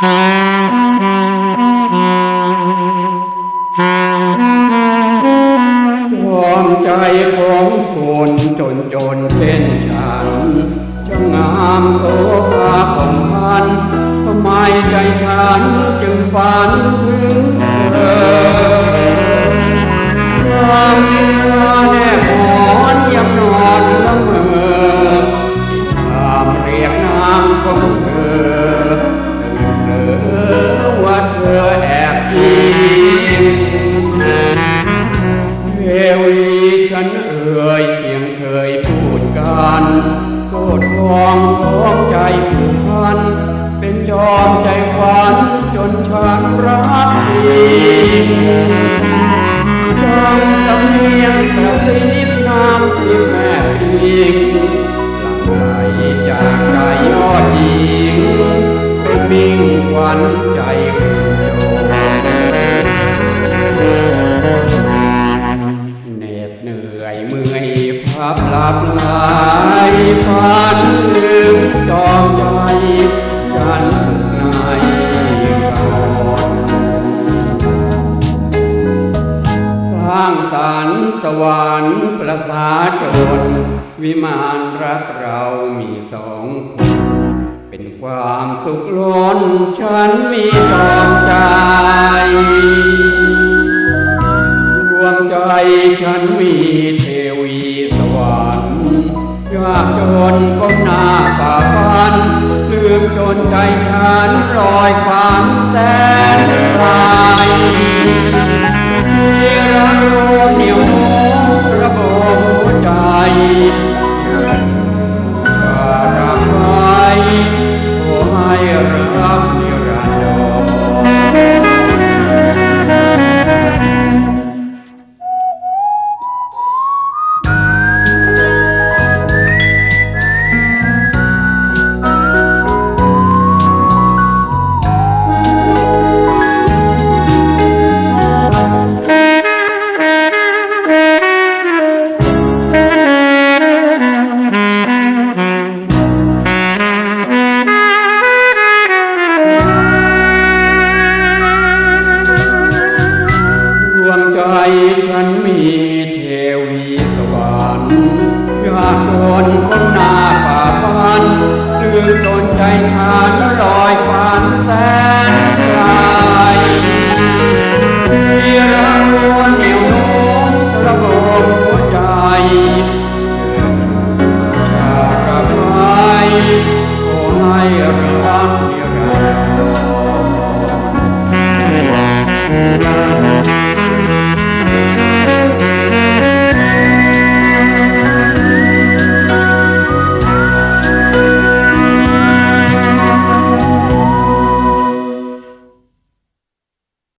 ความใจของคนจนจนเช่นฉันจะงามโสภาของพันทำไมใจฉันจึงฝันถึงเธอ เพียงเคยพูดกันโคตรวองของใจผูกพัน เป็นจอมใจควันจนฉันรักดีดังสำเนียงแต่ พับหลับไหลฝันถึงจอมใจฉันสุขในก่อนสร้างสรรค์สวรรค์ประสาจนวิมานรักเรามีสองคน เป็นความสุขล้นฉันมีจอมใจดวงใจฉันมีเทวีสวรรค์ ยากจนก้มหน้าฝ่าฟันลืมจนใจฉันลอยฝัน จนคนหน้าป่าพันเลืองจนใจขาดลอยฝันแสนไกลเรื่องวนเดี่ยวโน้มระบบหัวใจจากไปขอให้รักเดียว